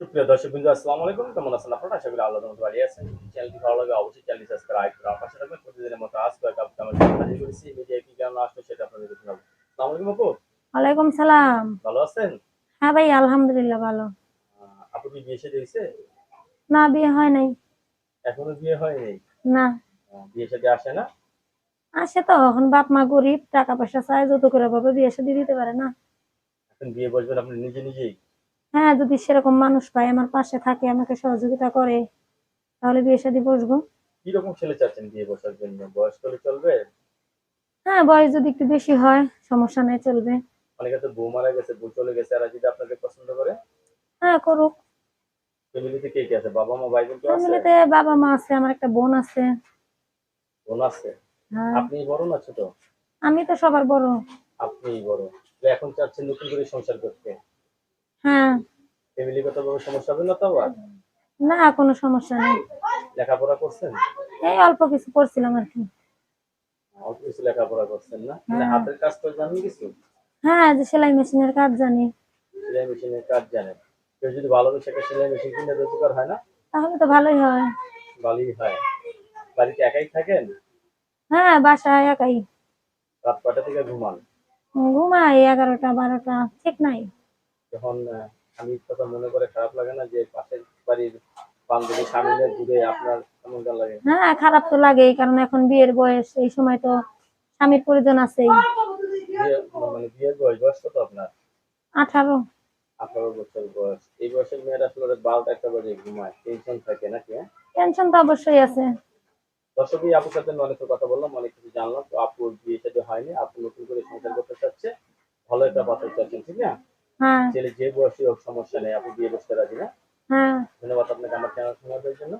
সুপ্রিয় দর্শক বিন্দু আসসালামু আলাইকুম। কেমন আছেন আপনারা? আশা করি আল্লাহ রহমতে ভালো আছেন। চ্যানেলটি ভালো লাগে অবশ্যই চ্যানেলটি সাবস্ক্রাইব করে থাকবেন। প্রতিদিনের মতো আজ কয়েক আপডেট আমার সাথে হাজির করেছি। মিডিয়া কি কেমন আসলো সেটা আপনাদের আসসালামু আলাইকুম আপু। ওয়ালাইকুম সালাম। ভালো আছেন? হ্যাঁ ভাই আলহামদুলিল্লাহ ভালো। আপু কি বিয়ে হয়েছে? না বিয়ে হয় নাই। এখনও বিয়ে হয়নি না। বিয়ে সাথে আসে না? আসে তো এখন বাপ মা গরিব টাকা পয়সা চায় যত করে ভাবে বিয়ে শাদী দিতে পারে না। এখন বিয়ে বসবেন আপনি নিজে নিজেই? হ্যাঁ যদি সেরকম মানুষ পায় আমার পাশে থাকে আমাকে সহযোগিতা করে তাহলে বিয়ে শাদী বসবো। কীরকম ছেলে চাচ্ছেন বিয়ে বসার জন্য? বয়স হলে চলবে? হ্যাঁ বয়স যদি একটু বেশি হয় সমস্যা নেই চলবে। অনেকে তো বউ মারা গেছে বউ চলে গেছে আর যদি আপনাকে পছন্দ করে? হ্যাঁ করুক। ফ্যামিলিতে কে কে আছে? বাবা মা ভাই বোন আছে? ফ্যামিলিতে বাবা মা আছে আমার একটা বোন আছে। বোন আছে? হ্যাঁ। আপনি বড় না ছোট? আমি তো সবার বড়। আপনি বড়। এখন চাচ্ছেন নতুন করে সংসার করতে? হ্যাঁ। ফ্যামিলিগত ভাবে সমস্যা হবে না তো আবার? না কোনো সমস্যা নেই। লেখাপড়া করছেন? এই অল্প কিছু করছিলাম আর কি। অল্প কিছু লেখাপড়া করছেন না? মানে হ্যাঁ। হাতের কাজ তো জানেন কিছু? হ্যাঁ যে সেলাই মেশিনের কাজ জানি। সেলাই মেশিনের কাজ জানেন। কেউ যদি ভালো বেশি একটা সেলাই মেশিন কিনে রোজগার হয় না? তাহলে তো ভালোই হয়। ভালোই হয়। বাড়িতে একাই থাকেন? হ্যাঁ বাসায় একাই। রাত কটা থেকে ঘুমান? ঘুমাই এগারোটা বারোটা ঠিক নাই। যখন আমি কথা মনে করে খারাপ লাগে না যে পাশের বাড়ির বান্ধবী স্বামীদের দূরে আপনার কেমন লাগে? হ্যাঁ খারাপ তো লাগেই কারণ এখন বিয়ের বয়স এই সময় তো স্বামীর প্রয়োজন আছেই। মানে বিয়ের বয়স বয়স কত আপনার? আঠারো। আঠারো বছর বয়স। এই বয়সের মেয়েরা আসলে বারোটা একটা বাজে ঘুমায়। টেনশন থাকে নাকি হ্যাঁ? টেনশন তো অবশ্যই আছে। দর্শকই আপুর সাথে আমি অনেক কথা বললাম অনেক কিছু জানলাম। তো আপুর বিয়ে সাথে হয়নি আপু নতুন করে সংসার করতে চাচ্ছে ভালো একটা পাত্র চাচ্ছেন ঠিক না? ছেলে যে বয়সী হোক সমস্যা নেই। আপনি বিয়ে বসতে রাজি না? হ্যাঁ। ধন্যবাদ আপনাকে আমার চ্যানেল শোনার জন্য।